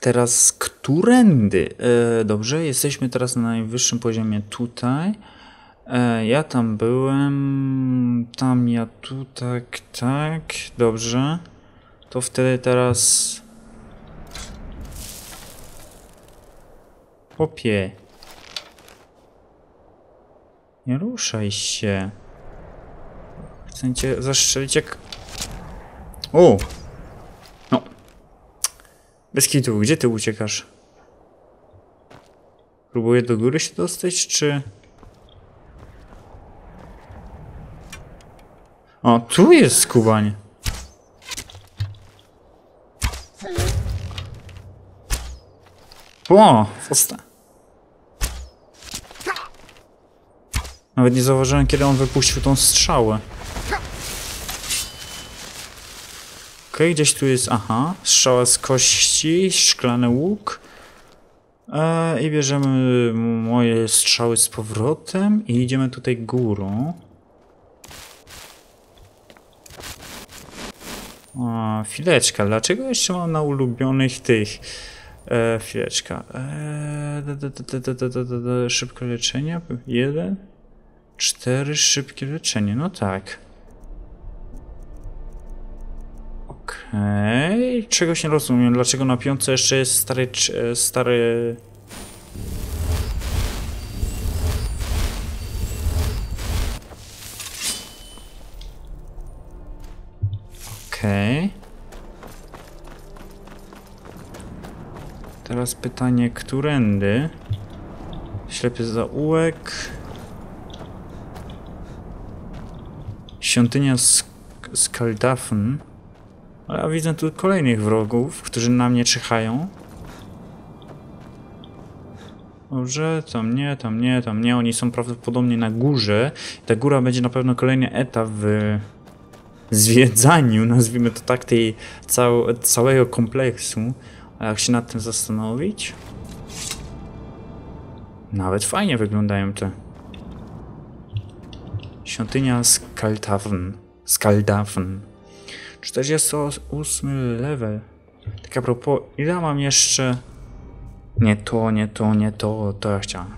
Teraz którędy? E, dobrze, jesteśmy teraz na najwyższym poziomie tutaj. E, ja tam byłem. Tam ja tu, tak, tak. Dobrze. To wtedy teraz. Popie. Nie ruszaj się. Chcę cię zastrzelić jak... O! Bez kitu, gdzie ty uciekasz? Próbuję do góry się dostać, czy... O, tu jest skubanie. O, fosta. Nawet nie zauważyłem, kiedy on wypuścił tą strzałę. Okej, okay, gdzieś tu jest, aha, strzała z kości, szklany łuk. E, I bierzemy moje strzały z powrotem i idziemy tutaj górą. O, chwileczka, dlaczego jeszcze mam na ulubionych tych... E, chwileczka. E, szybkie leczenie. Jeden. Cztery szybkie leczenie. No tak. Okej. Okay. Czegoś nie rozumiem. Dlaczego na piątce jeszcze jest stary... stary... Okej. Okay. Teraz pytanie, którędy? Ślepy zaułek. Świątynia Skaldafn. Ale ja widzę tu kolejnych wrogów, którzy na mnie czyhają. Dobrze, tam nie, tam nie, tam nie. Oni są prawdopodobnie na górze. Ta góra będzie na pewno kolejny etap w zwiedzaniu, nazwijmy to tak, tej cał całego kompleksu. A jak się nad tym zastanowić? Nawet fajnie wyglądają te. Świątynia. Skaldafn. 48 level. Tak a propos, ile mam jeszcze... Nie to, nie to, nie to, to ja chciałem.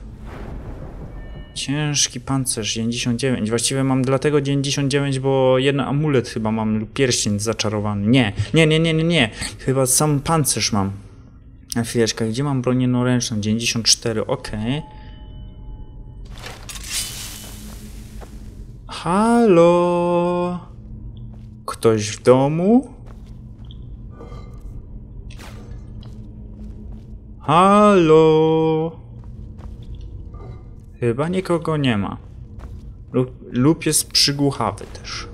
Ciężki pancerz, 99. Właściwie mam dlatego 99, bo jeden amulet chyba mam, lub pierścień zaczarowany. Nie, nie, nie, nie, nie, nie. Chyba sam pancerz mam. A chwileczkę, gdzie mam bronię noręczną? 94, ok. Halo? Ktoś w domu? Halo? Chyba nikogo nie ma. Lub, lub jest przygłuchawy też.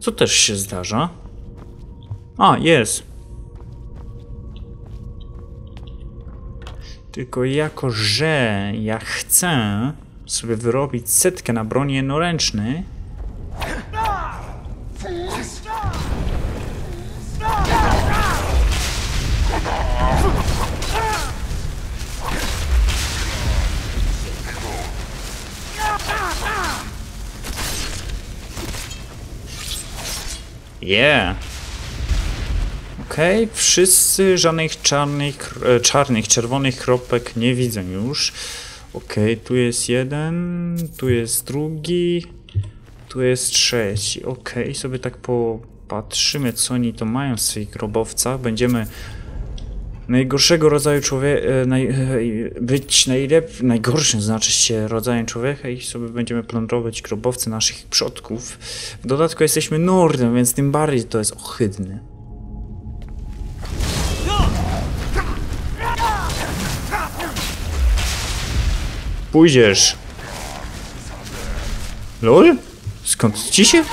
Co też się zdarza? A, jest. Tylko jako, że ja chcę sobie wyrobić setkę na broni jednoręcznej, Yeah. Okej, okay, wszyscy żadnych czarnych, e, czarnych, czerwonych kropek nie widzę już. Okej, okay, tu jest jeden, tu jest drugi, tu jest trzeci. Okej, okay, sobie tak popatrzymy, co oni to mają w swoich grobowcach. Będziemy najgorszego rodzaju człowieka, e, naj, e, być najlep, najgorszym znaczy się rodzajem człowieka i sobie będziemy plądrować grobowce naszych przodków. W dodatku jesteśmy Nordem, więc tym bardziej to jest ohydne. Pójdziesz. LOL? Skąd ci się?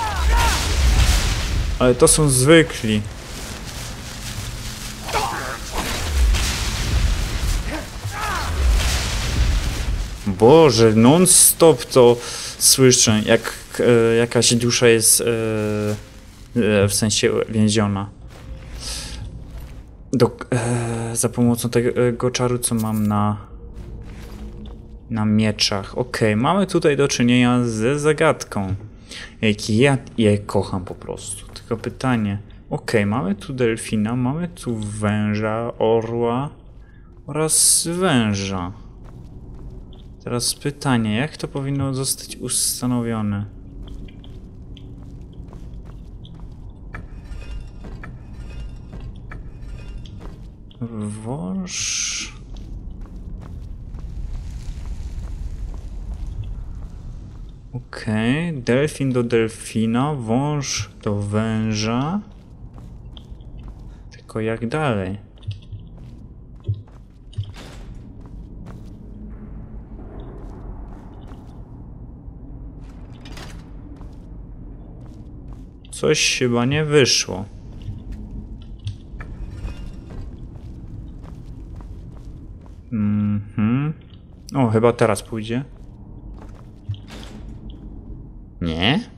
Ale to są zwykli. Boże, non-stop to słyszę, jak e, jakaś dusza jest e, e, w sensie więziona. Do, e, za pomocą tego czaru, co mam na na mieczach. Ok, mamy tutaj do czynienia ze zagadką. Jaki ja je kocham po prostu. Tylko pytanie. Ok, mamy tu delfina, mamy tu węża, orła. oraz węża. Teraz pytanie, jak to powinno zostać ustanowione? Wąż... Okej, delfin do delfina, wąż do węża. Tylko jak dalej? Coś chyba nie wyszło. Mhm. O, chyba teraz pójdzie. Nie?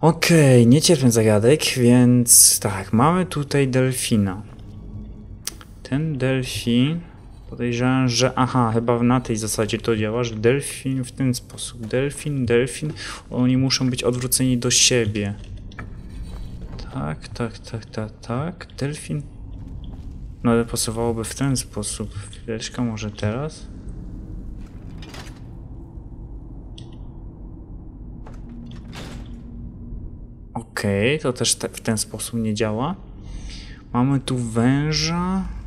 Okej, nie cierpię zagadek, więc tak, mamy tutaj delfina. Ten delfin, podejrzewam, że aha, chyba na tej zasadzie to działa, że delfin w ten sposób, delfin, delfin, oni muszą być odwróceni do siebie. Tak, tak, tak, tak, tak, delfin. No ale pasowałoby w ten sposób. Chwileczkę, może teraz? Okej, to też te, w ten sposób nie działa. Mamy tu węża.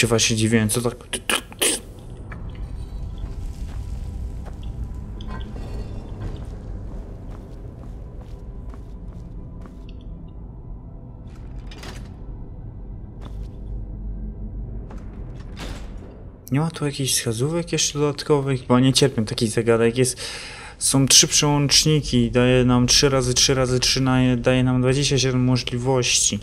Się właśnie dziwiłem, co tak... Nie ma tu jakichś wskazówek jeszcze dodatkowych, bo nie cierpię takich zagadek. Jest, są trzy przełączniki, daje nam 3 razy 3 razy 3 na- daje nam 27 możliwości.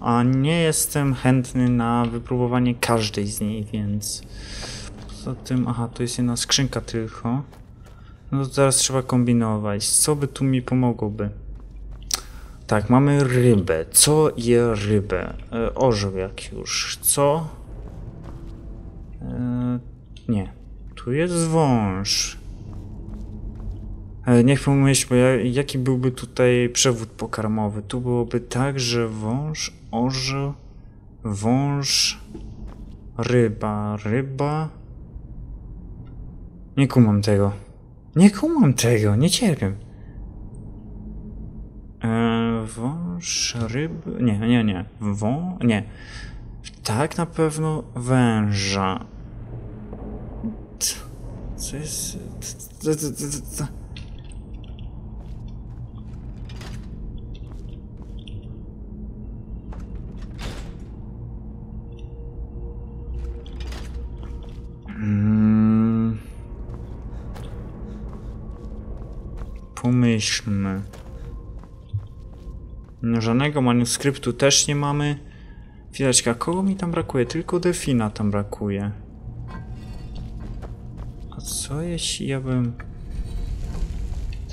A nie jestem chętny na wypróbowanie każdej z niej, więc poza tym, aha, to jest jedna skrzynka tylko. No to teraz trzeba kombinować. Co by tu mi pomogłoby? Tak, mamy rybę. Co je rybę? E, orzeł jak już. Co? E, nie. Tu jest wąż. Niech pomyśl, bo ja, jaki byłby tutaj przewód pokarmowy? Tu byłoby tak, że wąż, orzeł, wąż, ryba, ryba. Nie kumam tego. Nie kumam tego, nie cierpię. E, wąż, ryby. Nie, nie, nie. Wą. Nie. Tak, na pewno węża. Co jest. Pomyślmy. No, Żadnego manuskryptu też nie mamy. A kogo mi tam brakuje? Tylko delfina tam brakuje. A co jeśli ja bym...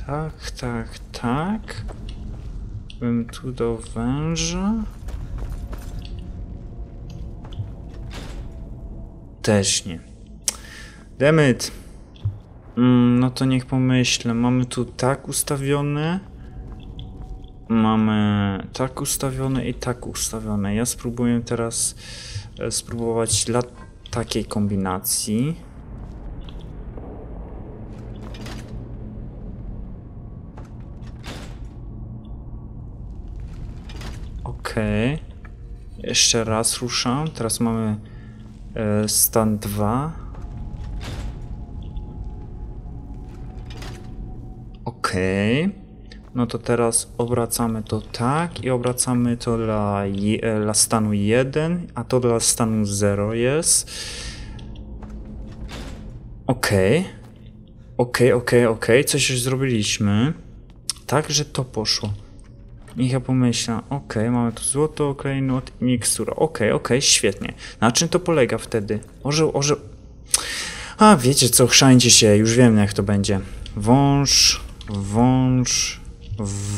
Tak, tak, tak. Bym tu do węża. Też nie. Demyt. Mm, no to niech pomyślę. Mamy tu tak ustawione. Mamy tak ustawione i tak ustawione. Ja spróbuję teraz e, spróbować dla takiej kombinacji. Okej. Jeszcze raz ruszam. Teraz mamy e, stan 2. No to teraz obracamy to tak i obracamy to dla, e, dla stanu 1, a to dla stanu 0 jest. Okej. Okej, okej, okej. Coś już zrobiliśmy. Tak, że to poszło. Niech ja pomyślę, okej, mamy tu złoto, okej, not i mikstura. Okej, okej, świetnie. Na czym to polega wtedy? Orzeł, orzeł... A, wiecie co, chrzajcie się, już wiem jak to będzie. Wąż, Wąż,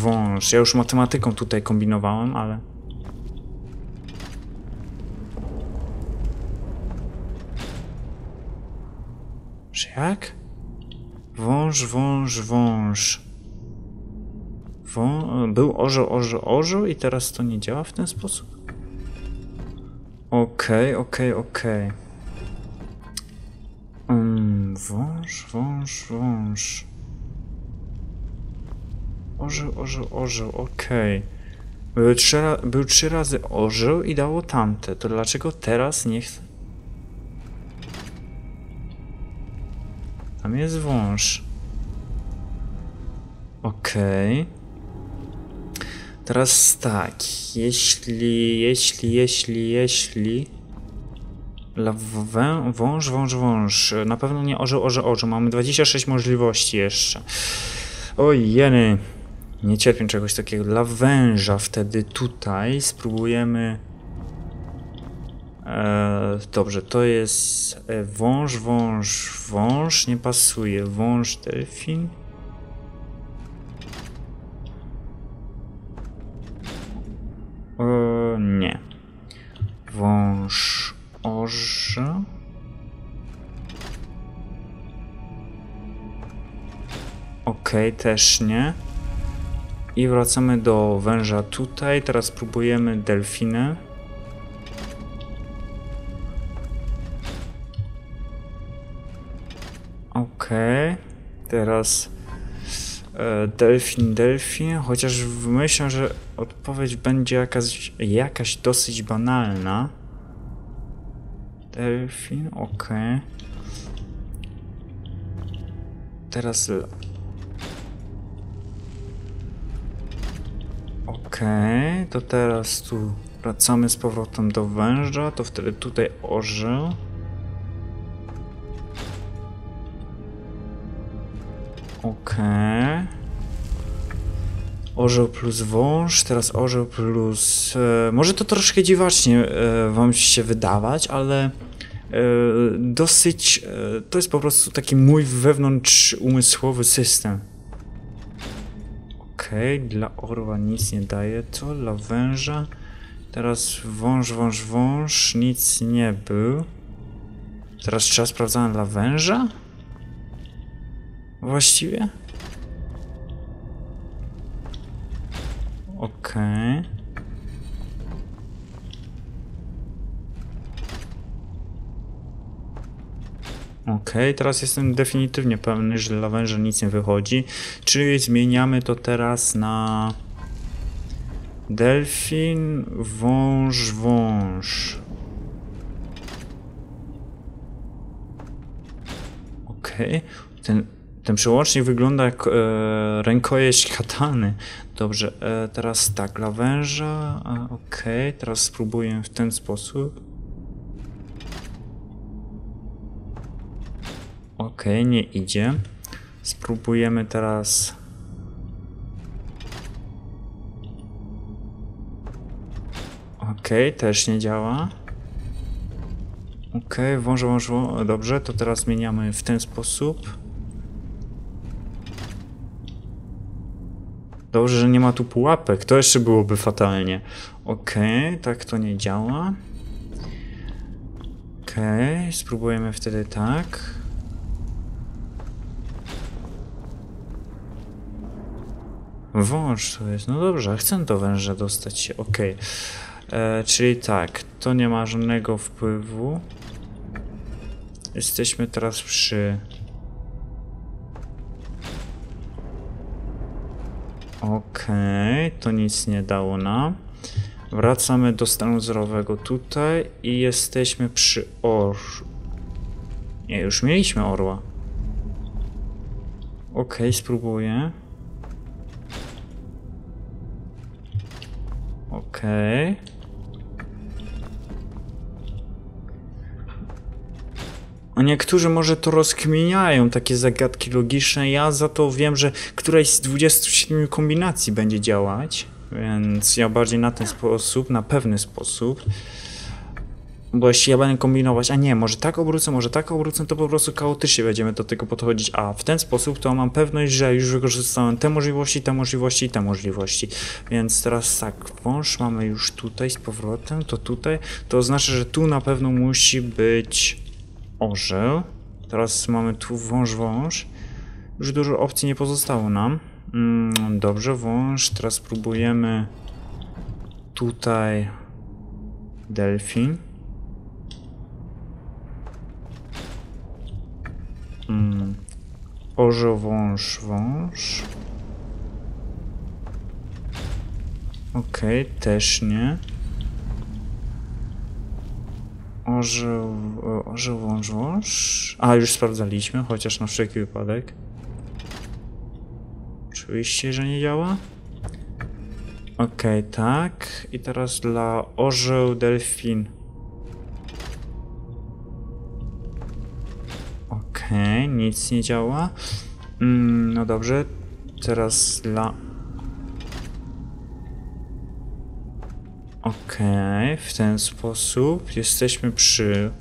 wąż. Ja już matematyką tutaj kombinowałem, ale... Że jak? Wąż, wąż, wąż. Wą... Był orzeł, orzeł, orzeł i teraz to nie działa w ten sposób? Okej, okay, okej, okay, okej. Okay. Um, wąż, wąż, wąż. Orzeł, orzeł, orzeł, okej. Były trzy, był trzy razy orzeł i dało tamte. To dlaczego teraz nie chce? Tam jest wąż. Okej. Teraz tak, jeśli, jeśli, jeśli, jeśli... Dla wę, wąż, wąż, wąż. Na pewno nie orzeł, orzeł, orzeł. Mamy 26 możliwości jeszcze. Oj, jeny. Nie cierpię czegoś takiego. Dla węża wtedy tutaj spróbujemy... E, dobrze, to jest e, wąż, wąż, wąż. Nie pasuje. Wąż, delfin. E, nie. Wąż, orze. Okej, też nie. I wracamy do węża tutaj. Teraz próbujemy delfinę. Okej. Teraz e, delfin, delfin. Chociaż myślę, że odpowiedź będzie jakaś, jakaś dosyć banalna. Delfin, okej. Teraz Okej, to teraz tu wracamy z powrotem do węża, to wtedy tutaj orzeł. Okej. Orzeł plus wąż, teraz orzeł plus... E, może to troszkę dziwacznie e, wam się wydawać, ale e, dosyć... E, to jest po prostu taki mój wewnątrz umysłowy system. Okej, dla orła nic nie daje to, dla węża. Teraz wąż, wąż, wąż, nic nie był. Teraz trzeba sprawdzamy dla węża? Właściwie? Okej. Okej, teraz jestem definitywnie pewny, że dla nic nie wychodzi. Czyli zmieniamy to teraz na delfin, wąż, wąż. Okej, ten, ten przełącznik wygląda jak e, rękojeść katany. Dobrze, e, teraz tak, dla węża, a, okej, teraz spróbuję w ten sposób. Nie idzie. Spróbujemy teraz. Okej, też nie działa. Okej, wąż, wąż, wąż. Dobrze, to teraz zmieniamy w ten sposób. Dobrze, że nie ma tu pułapek. To jeszcze byłoby fatalnie. Okej, tak to nie działa. Okej, spróbujemy wtedy tak. Wąż to jest. No dobrze, chcę do węża dostać się. Okej. E, Czyli tak, to nie ma żadnego wpływu. Jesteśmy teraz przy. Okej, to nic nie dało nam. Wracamy do stanu zerowego tutaj i jesteśmy przy orzu. Nie, już mieliśmy orła. Okej, spróbuję. Okej. A niektórzy może to rozkminiają, takie zagadki logiczne. Ja za to wiem, że któraś z 27 kombinacji będzie działać. Więc ja bardziej na ten sposób, na pewny sposób. Bo jeśli ja będę kombinować, a nie, może tak obrócę, może tak obrócę, to po prostu chaotycznie będziemy do tego podchodzić. A w ten sposób to mam pewność, że już wykorzystałem te możliwości, te możliwości i te możliwości. Więc teraz tak, wąż mamy już tutaj z powrotem, to tutaj. To oznacza, że tu na pewno musi być orzeł. Teraz mamy tu wąż, wąż. Już dużo opcji nie pozostało nam. Mm, dobrze, wąż. Teraz spróbujemy tutaj delfin. Mm. Orzeł, wąż, wąż. Okej, też nie. Orzeł, orzeł, wąż, wąż. A, już sprawdzaliśmy, chociaż na wszelki wypadek. Oczywiście, że nie działa. Okej, tak. I teraz dla orzeł, delfin. Okej, nic nie działa. Mm, no dobrze. Teraz dla... Okej, w ten sposób jesteśmy przy...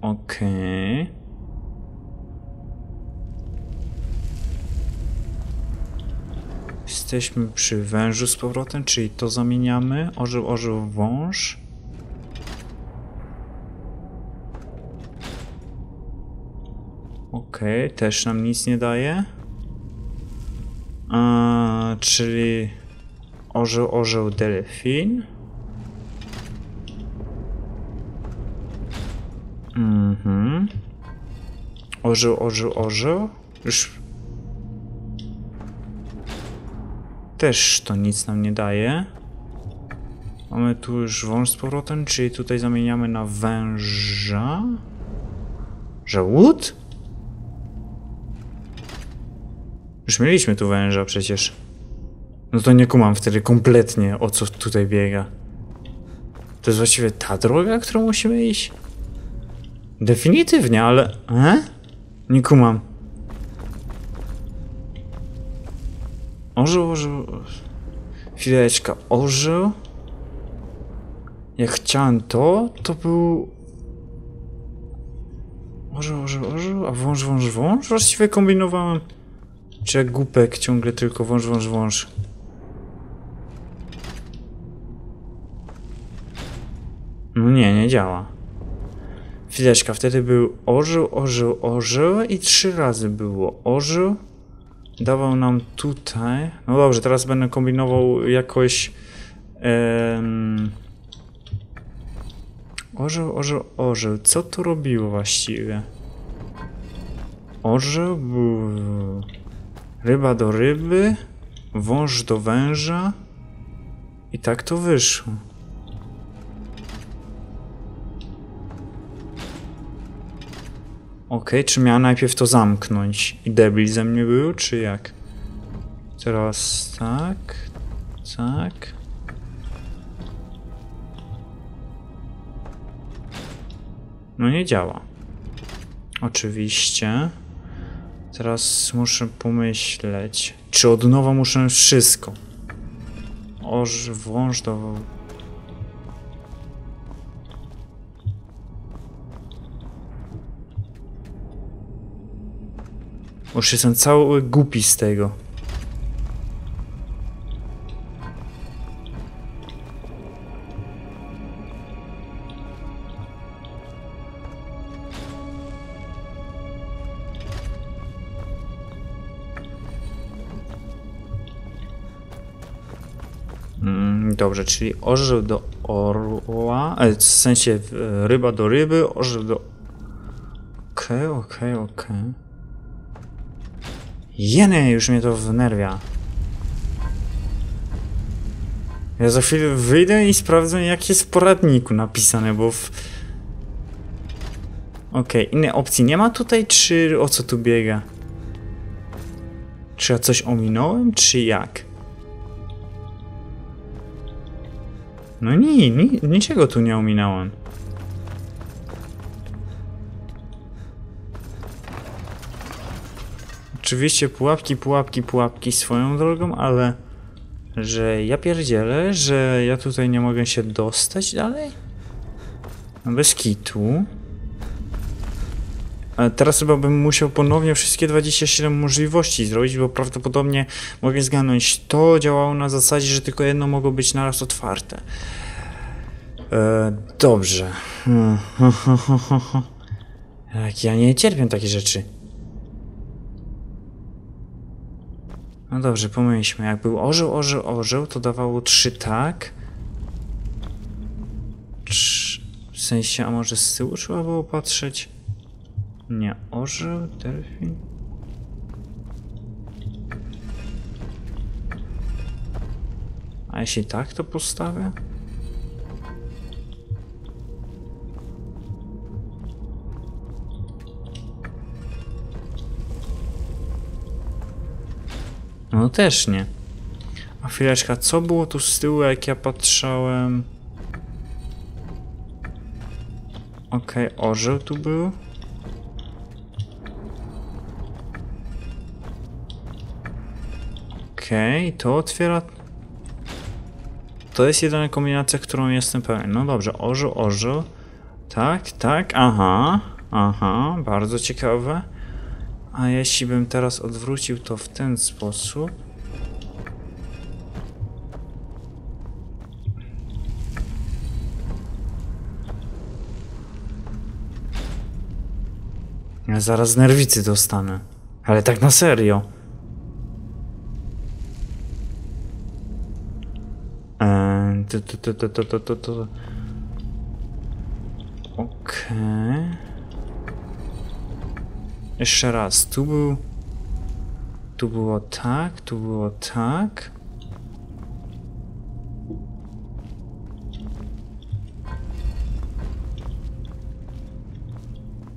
Okej. Jesteśmy przy wężu z powrotem, czyli to zamieniamy. Orzeł, orzeł, wąż. Okej, też nam nic nie daje. A, czyli orzeł, orzeł, delfin. Mhm. Orzeł, orzeł, orzeł. Już też to nic nam nie daje. Mamy tu już wąż z powrotem, czyli tutaj zamieniamy na węża. Żołód? Już mieliśmy tu węża przecież. No to nie kumam wtedy kompletnie o co tutaj biega. To jest właściwie ta droga, którą musimy iść? Definitywnie, ale... E? Nie kumam. Orzeł, orzeł... Chwileczka, orzeł? Jak chciałem to, to był... Orzeł, orzeł, orzeł, a wąż, wąż, wąż? Właściwie kombinowałem. Czy głupek ciągle tylko wąż, wąż, wąż. No nie, nie działa. Chwileczka, wtedy był orzeł, orzeł, orzeł i trzy razy było orzeł. Dawał nam tutaj. No dobrze, teraz będę kombinował jakoś. Em... Orzeł, orzeł, orzeł. Co to robiło właściwie? Orzeł był. Ryba do ryby, wąż do węża. I tak to wyszło. Okej, czy miałem najpierw to zamknąć i debil ze mnie był, czy jak? Teraz tak, tak. No nie działa. Oczywiście. Teraz muszę pomyśleć, czy od nowa muszę wszystko. Oż włącz do... Już jestem cały głupi z tego. Dobrze, czyli orzeł do orła, e, w sensie ryba do ryby, orzeł do... Okej, okej, okej. Jeny, już mnie to wnerwia. Ja za chwilę wyjdę i sprawdzę jak jest w poradniku napisane, bo w... Okej, innej opcji nie ma tutaj, czy o co tu biega? Czy ja coś ominąłem, czy jak? No nie, ni niczego tu nie ominąłem. Oczywiście pułapki, pułapki, pułapki swoją drogą, ale że ja pierdzielę, że ja tutaj nie mogę się dostać dalej? No bez kitu. Teraz chyba bym musiał ponownie wszystkie 27 możliwości zrobić, bo prawdopodobnie mogę zgadnąć. To działało na zasadzie, że tylko jedno mogło być naraz otwarte. E, dobrze. Jak ja nie cierpię takich rzeczy. No dobrze, pomyślmy. Jak był orzeł, orzeł, orzeł, to dawało trzy tak. Trz... W sensie, a może z tyłu trzeba było patrzeć? Nie, orzeł, delfin. A jeśli tak, to postawię? No też nie. A chwileczka, co było tu z tyłu, jak ja patrzałem? Okej, okay, orzeł tu był. Okej, okay, to otwiera... To jest jedyna kombinacja, którą jestem pewien. No dobrze, orzeł, orzeł. Tak, tak, aha, aha, bardzo ciekawe. A jeśli bym teraz odwrócił to w ten sposób... Ja zaraz nerwicy dostanę. Ale tak na serio. To, to, to, to, to, to, to. Okej. Okay. Jeszcze raz, tu był... Tu było tak, tu było tak.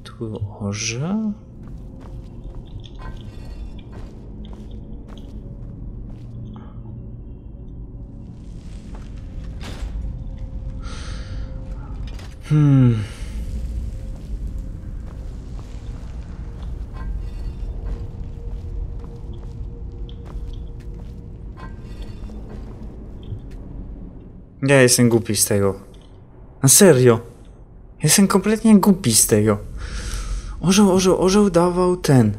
Tu był orzeł. Hmm... Ja jestem głupi z tego. Na serio. Jestem kompletnie głupi z tego. Orzeł, orzeł, orzeł dawał ten.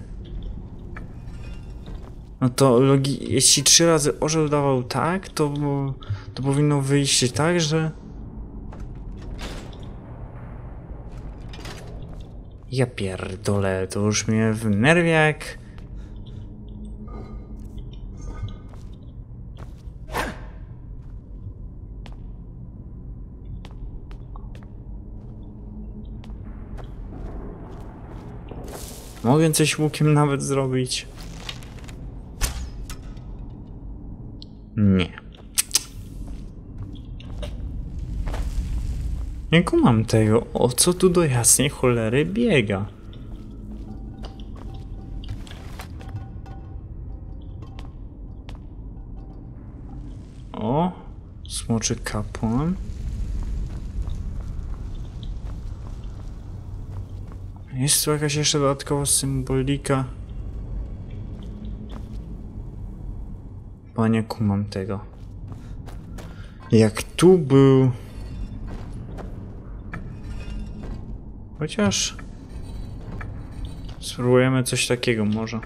No to jeśli trzy razy orzeł dawał tak, to, to powinno wyjść tak, że... Ja pierdolę, to już mnie w nerwiak. Mogę coś łukiem nawet zrobić? Nie. Nie kumam tego, o co tu do jasnej cholery biega? O, smoczy kapłan. Jest tu jakaś jeszcze dodatkowa symbolika? Panie, kumam tego. Jak tu był... Chociaż... Spróbujemy coś takiego może.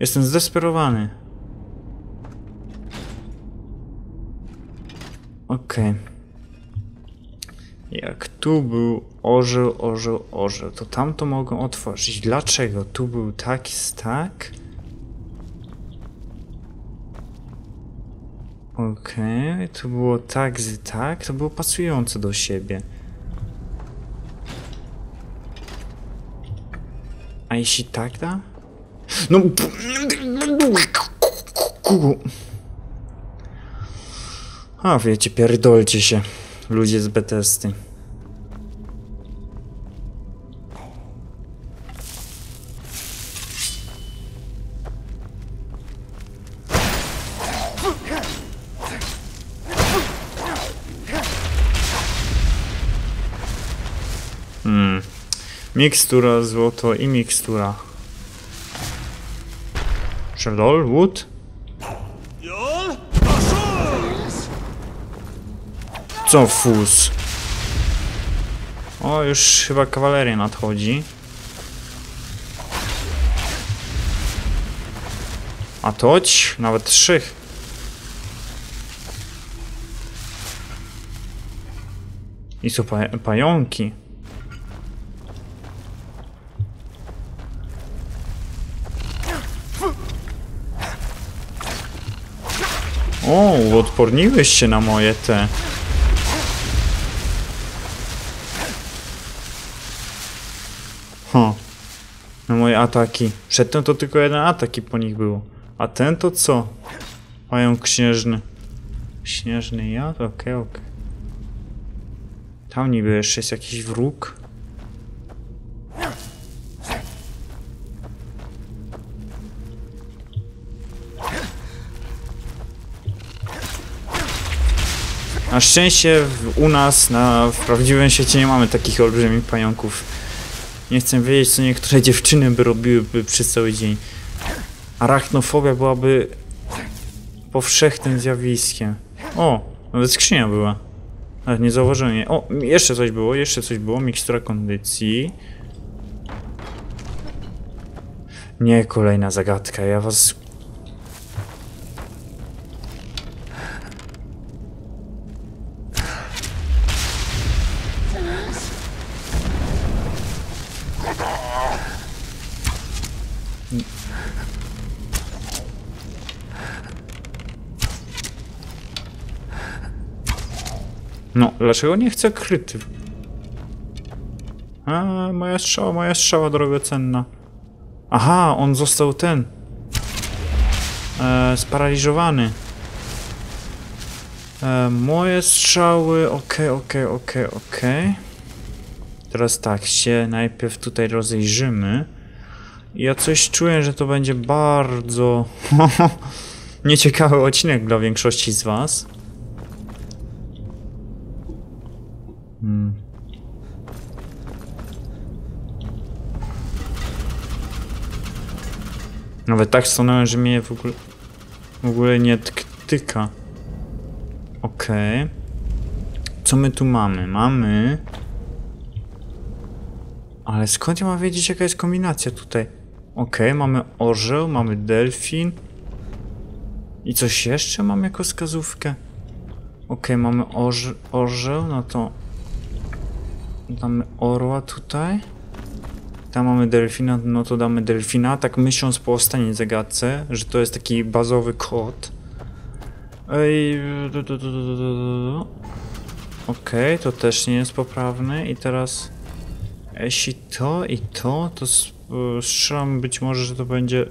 Jestem zdesperowany. Okej. Okay. Jak tu był orzeł, orzeł, orzeł, to tamto mogą otworzyć. Dlaczego? Tu był taki tak? Okej, okay. tu było tak z tak, to było pasujące do siebie. A jeśli tak da? No... A wiecie, pierdolcie się. Ludzie z Betesty. Mikstura złoto i mikstura. Sheldol, wood? Co fus? O, już chyba kawaleria nadchodzi. A toć? Nawet trzech. I są pa pająki. O, uodporniłeś się na moje te. Ho. Na moje ataki. Przedtem to tylko jeden atak i po nich było. A ten to co? Pająk śnieżny. Śnieżny jad? Okej, okay, okej. Okay. Tam niby jeszcze jest jakiś wróg. Na szczęście u nas, na, w prawdziwym świecie nie mamy takich olbrzymich pająków. Nie chcę wiedzieć, co niektóre dziewczyny by robiły przez cały dzień. Arachnofobia byłaby powszechnym zjawiskiem. O, nawet skrzynia była. Ale nie zauważyłem jej. O, jeszcze coś było, jeszcze coś było. Mikstura kondycji. Nie, kolejna zagadka. Ja was... No, dlaczego nie chcę kryty? A, moja strzała, moja strzała drogocenna. Aha, on został ten. E, sparaliżowany. E, moje strzały, okej, okay, okej, okay, okej, okay, okej. Teraz tak, się najpierw tutaj rozejrzymy. Ja coś czuję, że to będzie bardzo nieciekawy odcinek dla większości z was. Nawet tak stanąłem, że mnie w ogóle, w ogóle nie tyka. Okej. Okay. Co my tu mamy? Mamy... Ale skąd ja mam wiedzieć, jaka jest kombinacja tutaj? Okej, okay, mamy orzeł, mamy delfin. I coś jeszcze mam jako wskazówkę? Okej, okay, mamy orze orzeł, no to Damy orła tutaj. Tam mamy delfina, no to damy delfina. Tak myśląc po ostatniej zagadce, że to jest taki bazowy kod. Ej... Okej, okay, to też nie jest poprawne. I teraz... Jeśli to i to, to strzelam być może, że to będzie...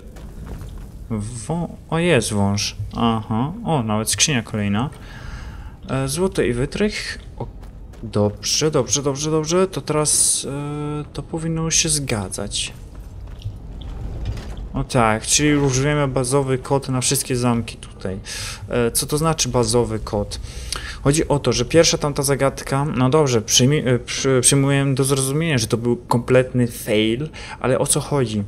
Wą... O, jest wąż. Aha. O, nawet skrzynia kolejna. E, złoty i wytrych. Okej. Dobrze, dobrze, dobrze, dobrze. To teraz e, to powinno się zgadzać. O tak, czyli już wiemy bazowy kod na wszystkie zamki tutaj. E, co to znaczy bazowy kod? Chodzi o to, że pierwsza tamta zagadka, no dobrze, przyjmi, e, przy, przyjmuję do zrozumienia, że to był kompletny fail, ale o co chodzi?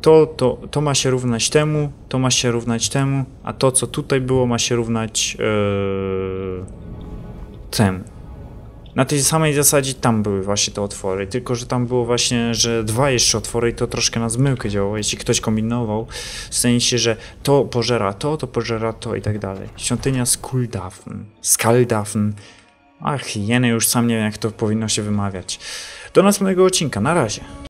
To, to, to ma się równać temu, to ma się równać temu, a to co tutaj było ma się równać yy, temu. Na tej samej zasadzie tam były właśnie te otwory, tylko że tam było właśnie, że dwa jeszcze otwory i to troszkę na zmyłkę działało, jeśli ktoś kombinował, w sensie, że to pożera to, to pożera to i tak dalej. Świątynia Skuldafn, Skaldafn, ach jeny, już sam nie wiem jak to powinno się wymawiać. Do następnego odcinka, na razie.